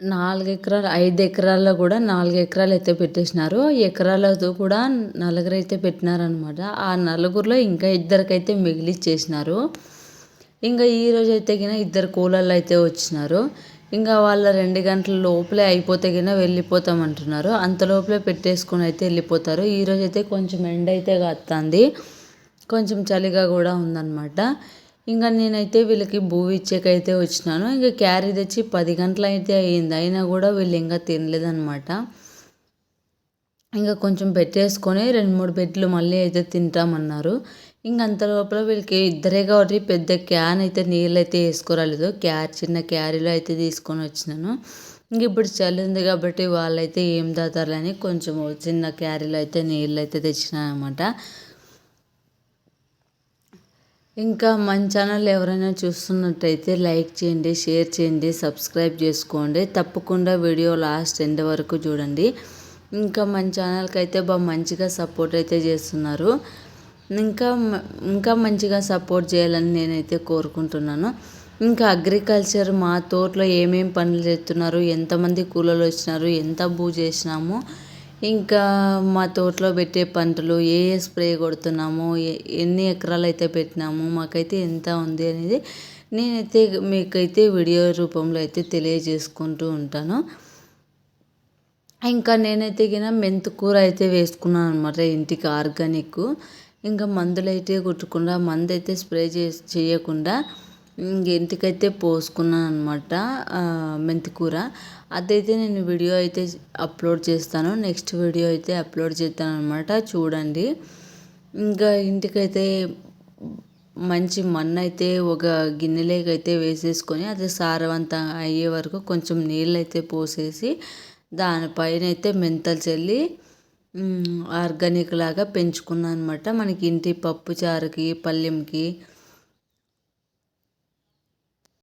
నాలుగు ఎకరాలు ఐదు ఎకరాల్లో కూడా నాలుగు ఎకరాలు అయితే పెట్టేసినారు. ఎకరాలతో కూడా నలుగురు అయితే పెట్టినారనమాట ఆ నలుగురిలో ఇంకా ఇద్దరికైతే మిగిలిచ్చేసినారు. ఇంకా ఈరోజు అయితే గిన ఇద్దరు కూలర్లు అయితే వచ్చినారు. ఇంకా వాళ్ళ రెండు గంటల లోపలే అయిపోతే గిన వెళ్ళిపోతామంటున్నారు. అంత లోపలే పెట్టేసుకొని అయితే వెళ్ళిపోతారు. ఈరోజు అయితే కొంచెం ఎండ అయితే కాస్తుంది కొంచెం చలిగా కూడా ఉందన్నమాట. ఇంకా నేనైతే వీళ్ళకి భూమి ఇచ్చేకైతే వచ్చినాను. ఇంకా క్యారీ తెచ్చి పది గంటలు అయితే అయ్యింది. అయినా కూడా వీళ్ళు ఇంకా తినలేదన్నమాట. ఇంకా కొంచెం పెట్టేసుకొని రెండు మూడు బెడ్లు మళ్ళీ అయితే తింటామన్నారు. ఇంక అంత లోపల వీళ్ళకి ఇద్దరే కాబట్టి పెద్ద క్యాన్ అయితే నీళ్ళు అయితే వేసుకోరాలేదు. క్యార్ చిన్న క్యారీలో అయితే తీసుకొని వచ్చినాను. ఇంక ఇప్పుడు చలి ఉంది కాబట్టి వాళ్ళైతే ఏం తాతారులని కొంచెం చిన్న క్యారీలో అయితే నీళ్ళు అయితే తెచ్చినాను అనమాట ఇంకా మన ఛానల్ ఎవరైనా చూస్తున్నట్టయితే లైక్ చేయండి షేర్ చేయండి సబ్స్క్రైబ్ చేసుకోండి. తప్పకుండా వీడియో లాస్ట్ ఎండ్ వరకు చూడండి. ఇంకా మన ఛానల్కి అయితే బాగా మంచిగా సపోర్ట్ అయితే చేస్తున్నారు. ఇంకా ఇంకా మంచిగా సపోర్ట్ చేయాలని నేనైతే కోరుకుంటున్నాను. ఇంకా అగ్రికల్చర్ మా తోటలో ఏమేమి పనులు చేస్తున్నారు ఎంతమంది కూలలు వచ్చినారు ఎంత భూ చేసినాము ఇంకా మా తోటలో పెట్టే పంటలు ఏ ఏ స్ప్రే కొడుతున్నాము ఎన్ని ఎకరాలు అయితే పెట్టినాము మాకైతే ఎంత ఉంది అనేది నేనైతే మీకైతే వీడియో రూపంలో అయితే తెలియజేసుకుంటూ ఉంటాను. ఇంకా నేనైతే గిన మెంతుకూర అయితే వేసుకున్నాను అనమాట ఇంటికి ఆర్గానిక్. ఇంకా మందులు అయితే కొట్టకుండా మందు అయితే స్ప్రే చేసి చేయకుండా ఇంటికైతే పోసుకున్నాను అనమాట మెంతికూర అదైతే నేను వీడియో అయితే అప్లోడ్ చేస్తాను. నెక్స్ట్ వీడియో అయితే అప్లోడ్ చేస్తాను అనమాట చూడండి. ఇంకా ఇంటికైతే మంచి మన్ను అయితే ఒక గిన్నెలోకి అయితే వేసేసుకొని అది సారవంతం అయ్యే వరకు కొంచెం నీళ్ళు అయితే పోసేసి దానిపైన అయితే మెంతలు చల్లి ఆర్గానిక్ లాగా పెంచుకున్నాను అనమాట మనకి ఇంటి పప్పు చారుకి పల్లెంకి